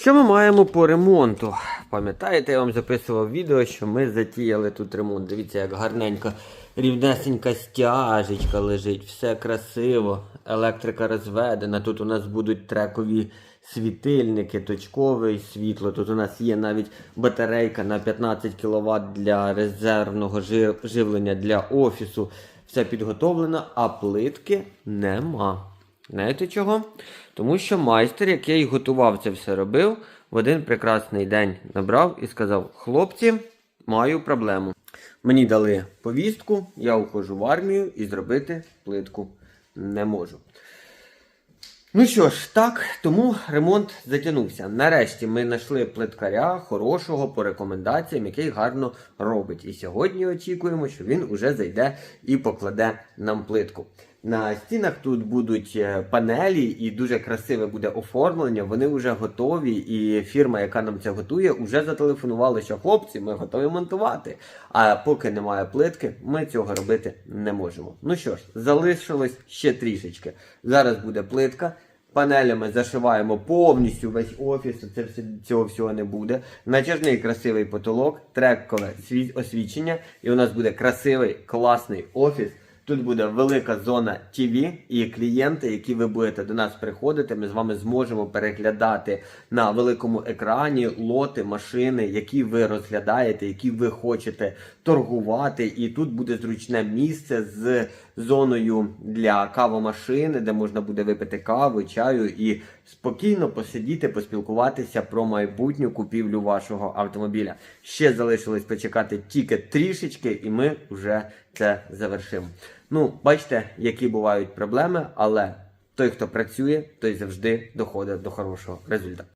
Що ми маємо по ремонту? Пам'ятаєте, я вам записував відео, що ми затіяли тут ремонт. Дивіться, як гарненько, рівнесенька стяжечка лежить, все красиво, електрика розведена. Тут у нас будуть трекові світильники, точкове світло. Тут у нас є навіть батарейка на 15 кВт для резервного жи- живлення для офісу. Все підготовлено, а плитки нема. Знаєте чого? Тому що майстер, який готував це все робив, в один прекрасний день набрав і сказав: хлопці, маю проблему. Мені дали повістку, я уходжу в армію і зробити плитку не можу. Ну що ж, так, тому ремонт затягнувся. Нарешті ми знайшли плиткаря хорошого по рекомендаціям, який гарно робить. І сьогодні очікуємо, що він уже зайде і покладе нам плитку. На стінах тут будуть е, панелі і дуже красиве буде оформлення. Вони вже готові, і фірма, яка нам це готує, вже зателефонувала, що хлопці, ми готові монтувати. А поки немає плитки, ми цього робити не можемо. Ну що ж, залишилось ще трішечки. Зараз буде плитка. Панелями зашиваємо повністю весь офіс, це все, цього всього не буде. Натяжний красивий потолок, трекове освічення, і у нас буде красивий, класний офіс. Тут буде велика зона TV і клієнти, які ви будете до нас приходити. Ми з вами зможемо переглядати на великому екрані лоти, машини, які ви розглядаєте, які ви хочете торгувати. І тут буде зручне місце з зоною для кавомашини, де можна буде випити каву, чаю і спокійно посидіти, поспілкуватися про майбутню купівлю вашого автомобіля. Ще залишилось почекати тільки трішечки, і ми вже це завершимо. Ну, бачите, які бувають проблеми, але той, хто працює, той завжди доходить до хорошого результату.